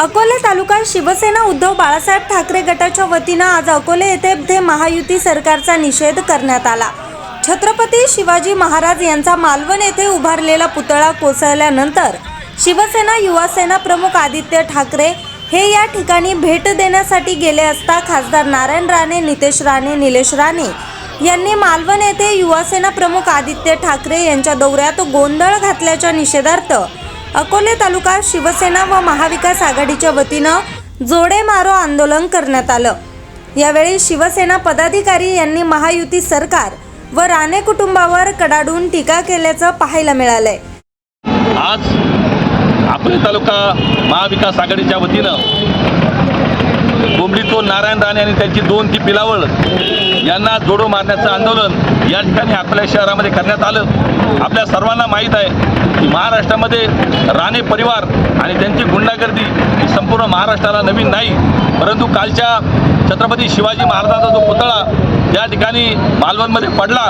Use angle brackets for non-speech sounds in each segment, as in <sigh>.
अकोले तालुका शिवसेना उद्धव बाळासाहेब ठाकरे गटाच्या वतीनं आज अकोले येथे महायुती सरकारचा निषेध करण्यात आला. छत्रपती शिवाजी महाराज यांचा मालवण येथे उभारलेला पुतळा कोसळल्यानंतर शिवसेना युवासेना प्रमुख आदित्य ठाकरे हे या ठिकाणी भेट देण्यासाठी गेले असता खासदार नारायण राणे नितेश राणे निलेश राणे यांनी मालवण येथे युवासेना प्रमुख आदित्य ठाकरे यांच्या दौऱ्यात गोंधळ घातल्याच्या निषेधार्थ अकोले तालुका शिवसेना व महाविकास आघाडीच्या वतीनं जोडे मारो आंदोलन करण्यात आलं. यावेळी शिवसेना पदाधिकारी यांनी महायुती सरकार व राणे कुटुंबावर कडाडून टीका केल्याचं पाहायला मिळालंय. आज अकोले तालुका महाविकास आघाडीच्या वतीनं कोंबडीतो नारायण राणे आणि त्यांची दोन ती पिलावळ यांना जोडो मारण्याचं आंदोलन या ठिकाणी आपल्या शहरामध्ये करण्यात आलं. आपल्या सर्वांना माहीत आहे की महाराष्ट्रामध्ये राणे परिवार आणि त्यांची गुंडागर्दी ही संपूर्ण महाराष्ट्राला नवीन नाही. परंतु कालच्या छत्रपती शिवाजी महाराजांचा जो पुतळा ज्या ठिकाणी मालवणमध्ये पडला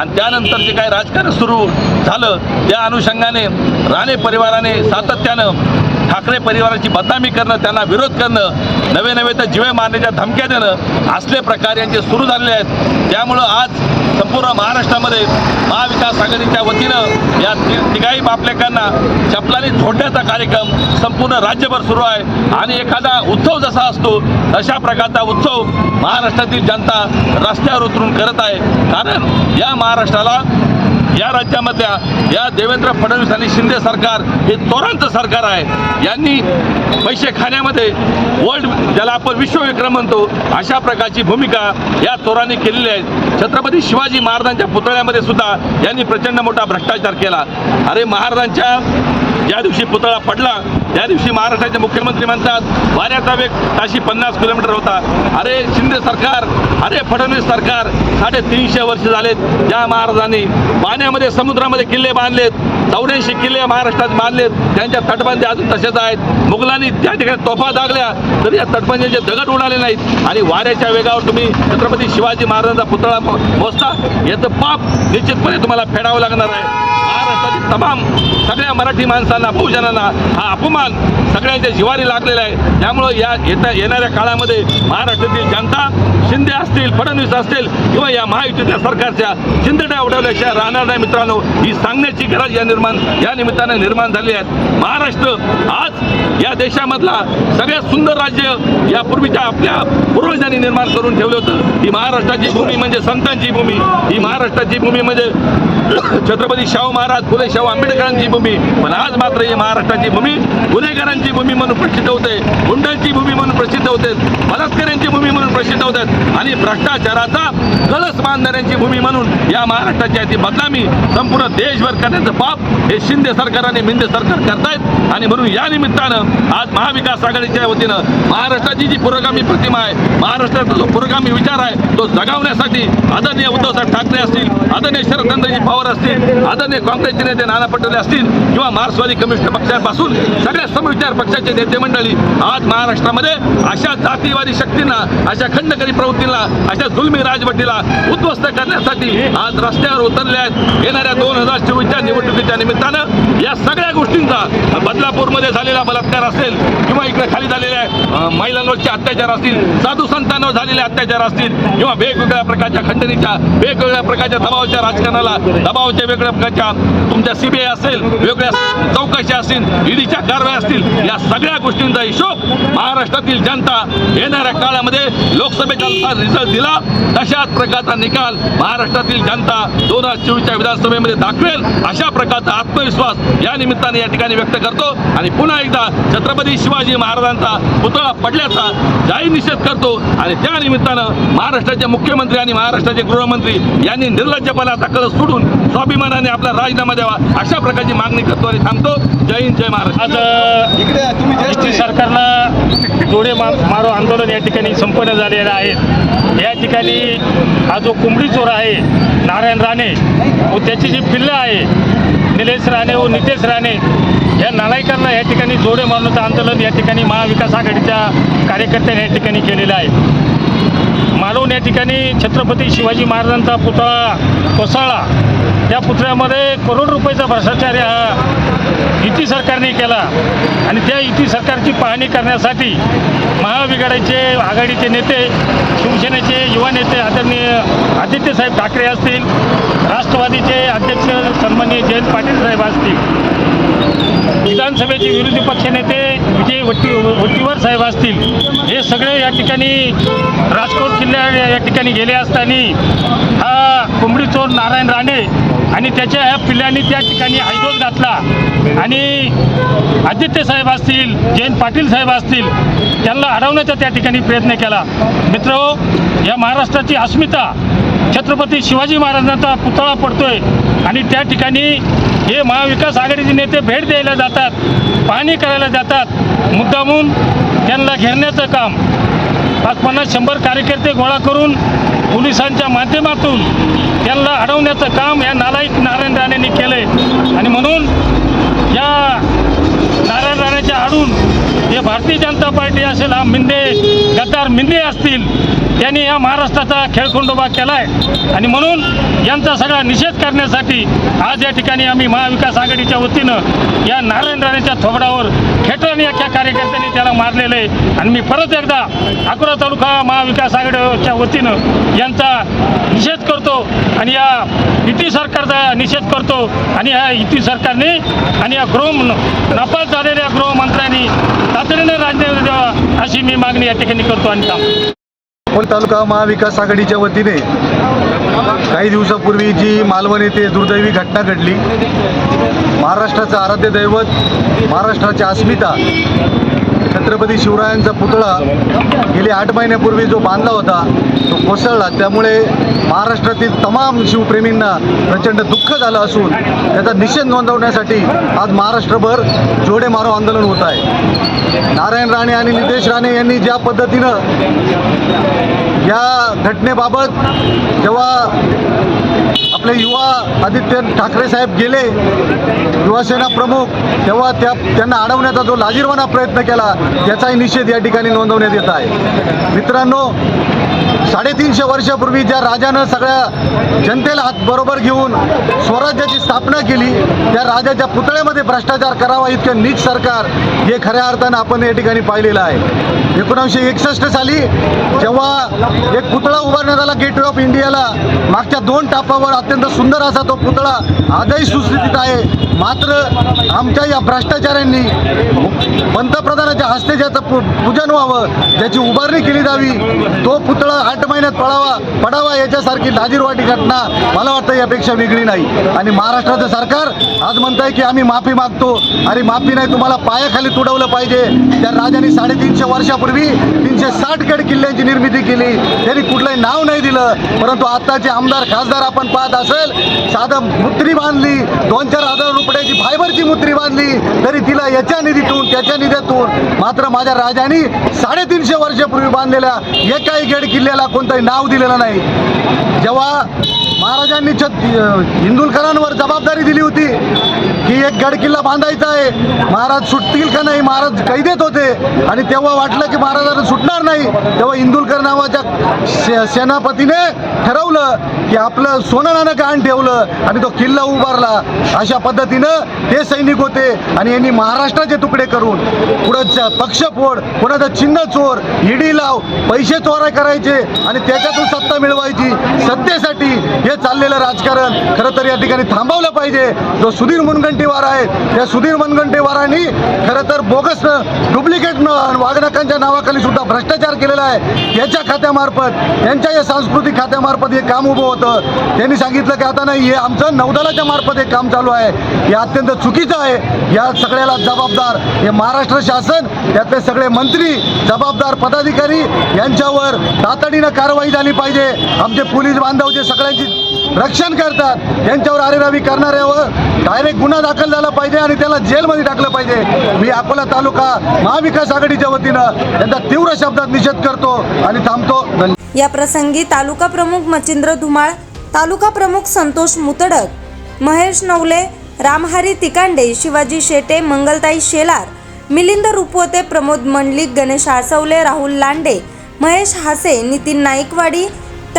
आणि त्यानंतर जे काही राजकारण सुरू झालं त्या अनुषंगाने राणे परिवाराने सातत्यानं ठाकरे परिवाराची बदनामी करणं त्यांना विरोध करणं नवे नवे तर जिवे मारण्याच्या धमक्या देणं असले प्रकार यांचे सुरू झालेले आहेत. त्यामुळं आज संपूर्ण महाराष्ट्रामध्ये महाविकास आघाडीच्या वतीनं या ति तिघाही बापलेकांना चपलाने झोडण्याचा कार्यक्रम संपूर्ण राज्यभर सुरू आहे. आणि एखादा उत्सव जसा असतो तशा प्रकारचा उत्सव महाराष्ट्रातील जनता रस्त्यावर उतरून करत आहे. कारण या महाराष्ट्राला या राज्यामधल्या या देवेंद्र फडणवीस आणि शिंदे सरकार हे तोरांचं सरकार आहे. यांनी पैसे खाण्यामध्ये वर्ल्ड ज्याला आपण विश्वविक्रम म्हणतो अशा प्रकारची भूमिका या चोरांनी केलेली आहे. छत्रपती शिवाजी महाराजांच्या पुतळ्यामध्ये सुद्धा यांनी प्रचंड मोठा भ्रष्टाचार केला. अरे महाराजांच्या ज्या दिवशी पुतळा पडला त्या दिवशी महाराष्ट्राचे मुख्यमंत्री म्हणतात वाऱ्याचा वेग ताशी पन्नास किलोमीटर होता. अरे शिंदे सरकार अरे फडणवीस सरकार साडेतीनशे वर्ष झालेत. ज्या महाराजांनी पाण्यामध्ये समुद्रामध्ये किल्ले बांधलेत चौऱ्याऐंशी किल्ले महाराष्ट्रात बांधले त्यांच्या तटबंदी अजून तसेच आहेत. मुघलांनी त्या ठिकाणी तोफा दागल्या. तरी या तटबंदीचे दगड उडाले नाहीत. आणि वाऱ्याच्या वेगावर तुम्ही छत्रपती शिवाजी महाराजांचा पुतळा पोचता याचं पाप निश्चितपणे तुम्हाला फेडावं लागणार आहे. महाराष्ट्रातील तमाम सगळ्या मराठी माणसांना बहुजनांना हा अपमान सगळ्यांच्या जिवारी लागलेला आहे. त्यामुळं या येत्या येणाऱ्या काळामध्ये महाराष्ट्रातील जनता शिंदे असतील फडणवीस असतील किंवा या महायुतीच्या सरकारच्या चिंतड्या उडवल्याशिवाय राहणार नाही मित्रांनो. ही सांगण्याची गरज या निर्माण या निमित्तानं निर्माण झाली आहेत. महाराष्ट्र आज या देशामधला सगळ्यात सुंदर राज्य यापूर्वीच्या आपल्या पूर्वजांनी निर्माण करून ठेवलं होतं. ही महाराष्ट्राची भूमी म्हणजे संतांची भूमी. ही महाराष्ट्राची भूमी म्हणजे <coughs> छत्रपती शाहू महाराज फुले शाहू आंबेडकरांची भूमी. पण आज मात्र ही महाराष्ट्राची भूमी गुन्हेगारांची भूमी म्हणून प्रसिद्ध होते गुंडांची भूमी म्हणून प्रसिद्ध होते बलात्कारांची भूमी म्हणून प्रसिद्ध होतात आणि भ्रष्टाचाराचा कळस बांधणाऱ्यांची भूमी म्हणून या महाराष्ट्राची आहे ती बदनामी. संपूर्ण देशभर करण्याचं पाप हे शिंदे सरकार आणि मिंदे सरकार करतायत. आणि म्हणून या निमित्तानं आज महाविकास आघाडीच्या वतीनं महाराष्ट्राची जी पुरोगामी प्रतिमा आहे महाराष्ट्राचा जो पुरोगामी विचार आहे तो जगावण्यासाठी आदरणीय उद्धवसाहेब ठाकरे असतील आदरणीय शरदचंद्रजी पवार असतील आदरणीय काँग्रेसचे नेते नाना पटोले असतील किंवा मार्क्सवादी कम्युनिस्ट पक्षापासून सगळ्या समविचार पक्षाचे नेते मंडळी आज महाराष्ट्रामध्ये अशा जातीवादी शक्तींना अशा खंडकरी प्रवृत्तींना अशा जुलमी राजवटीला उद्ध्वस्त करण्यासाठी आज रस्त्यावर उतरले आहेत. येणाऱ्या दोन हजार चोवीसच्या निवडणुकीच्या निमित्तानं या सगळ्या गोष्टींचा बदलापूरमध्ये झालेला बलात्कार असेल किंवा इकडे खाली झालेल्या महिलांवरचे अत्याचार असतील साधू संतांवर झालेले अत्याचार असतील किंवा वेगवेगळ्या प्रकारच्या खंडणीच्या वेगवेगळ्या प्रकारच्या दबावाच्या राजकारणाला दबावाच्या वेगळ्या प्रकारच्या तुमच्या सीबीआय असेल वेगळ्या चौकशा असतील ईडीच्या कारवाया असतील या सगळ्या गोष्टींचा हिशोब महाराष्ट्रातील जनता येणाऱ्या काळामध्ये लोकसभेचा रिझल्ट दिला तशाच प्रकारचा निकाल महाराष्ट्रातील जनता दोन हजार चोवीसच्या विधानसभेमध्ये दाखवेल अशा प्रकारचा आत्मविश्वास या निमित्ताने या ठिकाणी व्यक्त करतो. आणि पुन्हा एकदा छत्रपती शिवाजी महाराजांचा पुतळा पडल्याचा जाहीर निषेध करतो. आणि त्या निमित्तानं महाराष्ट्राचे मुख्यमंत्री आणि महाराष्ट्राचे गृहमंत्री यांनी निर्लज्जपणाचा कळस सोडून स्वाभिमानाने आपला राजीनामा द्यावा अशा प्रकारची मागणी करतो आणि थांबतो. जय हिंद जय महाराष्ट्र. सरकारला जोडे मारो आंदोलन या ठिकाणी संपन्न झालेलं आहे. या ठिकाणी हा जो कोंबडी चोर आहे नारायण राणे व त्याची जी पिल्लं आहे निलेश राणे व नितेश राणे या नालायकांना या ठिकाणी जोडे मारण्याचं आंदोलन या ठिकाणी महाविकास आघाडीच्या कार्यकर्त्यांनी या ठिकाणी केलेलं आहे. मालवण या ठिकाणी छत्रपती शिवाजी महाराजांचा पुतळा कोसळला त्या पुतळ्यामध्ये करोड रुपयाचा भ्रष्टाचार हा युती सरकारने केला. आणि त्या युती सरकारची पाहणी करण्यासाठी महाविघाडाचे आघाडीचे नेते शिवसेनेचे युवा नेते आदरणीय आदित्यसाहेब ठाकरे असतील राष्ट्रवादीचे अध्यक्ष सन्माननीय जयंत पाटील साहेब असतील. विधानसभेचे विरोधी पक्षनेते विजय वट्टी वट्टीवर साहेब असतील हे सगळे या ठिकाणी राजकोट किल्ल्या या ठिकाणी गेले असताना हा कोंबडी चोर नारायण राणे आणि त्याच्या ह्या पिल्लांनी त्या ठिकाणी हैदोस घातला. आणि आदित्य साहेब असतील जयंत पाटील साहेब असतील त्यांना अडवण्याचा त्या ठिकाणी प्रयत्न केला. मित्र या महाराष्ट्राची अस्मिता छत्रपती शिवाजी महाराजांचा पुतळा पडतोय आणि त्या ठिकाणी हे महाविकास आघाडीचे नेते भेट द्यायला जातात पाहणी करायला जातात. मुद्दामून त्यांना घेरण्याचं काम. पाच पन्नास शंभर कार्यकर्ते गोळा करून पोलिसांच्या माध्यमातून त्यांना अडवण्याचं काम या नालायक नारायण राणेंनी केलं आहे आणि म्हणून भारतीय जनता पार्टी असेल हा मिंदे गद्दार मिंदे असतील त्यांनी या महाराष्ट्राचा खेळखुंडोबा केला आहे आणि म्हणून यांचा सगळा निषेध करण्यासाठी आज या ठिकाणी आम्ही महाविकास आघाडीच्या वतीनं या नारायण राणेच्या थोबडावर खेटराने या कार्यकर्त्यांनी त्याला मारलेलं आहे. आणि मी परत एकदा अकोला तालुका महाविकास आघाडीच्या वतीनं यांचा निषेध करतो आणि या युती सरकारचा निषेध करतो आणि ह्या युती सरकारने आणि या गृह नापास झालेल्या गृहमंत्र्यांनी तातडीने राजीनामे द्यावा अशी मी मागणी या ठिकाणी करतो आणि थांबतो. अकोला तालुका महाविकास आघाडीच्या वतीने काही दिवसापूर्वी जी मालवण येथे दुर्दैवी घटना घडली महाराष्ट्राचं आराध्य दैवत महाराष्ट्राची अस्मिता छत्रपती शिवरायांचा पुतळा गेली आठ महिन्यापूर्वी जो बांधला होता तो कोसळला. त्यामुळे महाराष्ट्रातील तमाम शिवप्रेमींना प्रचंड दुःख झालं असून त्याचा निषेध नोंदवण्यासाठी आज महाराष्ट्रभर जोडे मारो आंदोलन होत आहे. नारायण राणे आणि नितेश राणे यांनी ज्या पद्धतीनं या घटनेबाबत जेव्हा आपले युवा आदित्य ठाकरे साहेब गेले युवासेना प्रमुख तेव्हा त्या त्यांना अडवण्याचा जो लाजीरवाना प्रयत्न केला त्याचाही निषेध या ठिकाणी नोंदवण्यात येत आहे. मित्रांनो साडेतीनशे वर्षापूर्वी ज्या राजानं सगळ्या जनतेला हात बरोबर घेऊन स्वराज्याची स्थापना केली त्या राजाच्या पुतळ्यामध्ये भ्रष्टाचार करावा इतकं नीच सरकार हे खऱ्या अर्थानं आपण या ठिकाणी पाहिलेलं आहे. एकोणीसशे एकसष्ट साली जेव्हा एक पुतळा उभारण्यात आला गेटवे ऑफ इंडियाला मागच्या दोन टापावर अत्यंत सुंदर असा तो पुतळा आजही सुस्थितीत आहे. मात्र आमच्या या भ्रष्टाचाऱ्यांनी पंतप्रधानाच्या हस्ते ज्याचं पूजन व्हावं ज्याची उभारणी केली जावी तो पुतळा आठ महिन्यात पडावा पडावा याच्यासारखी लाजीरवाटी घटना मला वाटतं यापेक्षा वेगळी नाही. आणि महाराष्ट्राचं सरकार आज म्हणताय की आम्ही माफी मागतो. अरे माफी नाही तुम्हाला पायाखाली तुडवलं पाहिजे. त्या राजाने साडेतीनशे वर्षापूर्वी तीनशे साठ गड किल्ल्यांची निर्मिती केली. त्यांनी कुठलंही नाव नाही दिलं. परंतु आत्ताचे आमदार खासदार आपण पाहत असेल साधं मुत्री बांधली दोन चार हजार रुपयाची फायबरची मुत्री बांधली तरी तिला याच्या निधीतून त्याच्या निधीतून मात्र माझ्या राजाने साडेतीनशे वर्षापूर्वी बांधलेल्या एकाही गड किल्ल्याला कोणतंही नाव दिलेलं नाही. जेव्हा महाराजांनी इंदुलकरांवर हिंदुलकरांवर जबाबदारी दिली होती की एक गड किल्ला बांधायचा आहे. महाराज सुटतील का नाही? महाराज कैदेत होते. आणि तेव्हा वाटलं की महाराजांना सुटणार नाही. तेव्हा इंदुलकर नावाच्या से सेनापतीने ठरवलं की आपलं सोनं नाणं गहाण ठेवलं आणि तो किल्ला उभारला. अशा पद्धतीनं ते सैनिक होते आणि यांनी महाराष्ट्राचे तुकडे करून पुढं पक्षफोड कुणाचा चिन्ह चोर ईडी लाव पैसे चोरा करायचे आणि त्याच्यातून सत्ता मिळवायची. सत्तेसाठी हे चाललेलं राजकारण खरं तर या ठिकाणी थांबवलं पाहिजे. जो सुधीर मुनगंटीवार आहे त्या सुधीर मुनगंटीवारांनी खरं तर बोगस डुप्लिकेट वागणकांच्या नावाखाली सुद्धा भ्रष्टाचार केलेला आहे. याच्या खात्यामार्फत यांच्या या सांस्कृतिक खात्यामार्फत हे काम उभं होतं. त्यांनी सांगितलं की आता नाही हे आमचं नौदलाच्या मार्फत हे काम चालू आहे. हे अत्यंत चुकीचं आहे. या सगळ्याला जबाबदार हे महाराष्ट्र शासन त्यातले सगळे मंत्री जबाबदार पदाधिकारी यांच्यावर तातडीनं कारवाई झाली पाहिजे. आमचे पोलीस बांधव जे सगळ्यांची रक्षण करतात. यांच्यावर आरेरावी करणाऱ्यावर डायरेक्ट गुन्हा दाखल झाला पाहिजे आणि त्याला जेलमध्ये टाकलं पाहिजे. मी अकोला तालुका महाविकास आघाडीच्या वतीनं यांचा तीव्र शब्दात निषेध करतो आणि थांबतो. या प्रसंगी तालुका प्रमुख मच्छिंद्र धुमाळ तालुका प्रमुख संतोष मुतडक महेश नवले रामहरी तिकांडे शिवाजी शेटे मंगलताई शेलार मिलिंद रुपवते प्रमोद मंडलिक गणेश आसवले राहुल लांडे महेश हासे नितीन नाईकवाडी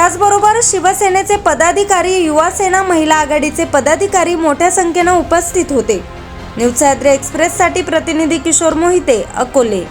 त्याचबरोबर शिवसेनेचे पदाधिकारी युवासेना महिला आघाडीचे पदाधिकारी मोठ्या संख्येनं उपस्थित होते. न्यूज सह्याद्री एक्सप्रेससाठी प्रतिनिधी किशोर मोहिते अकोले.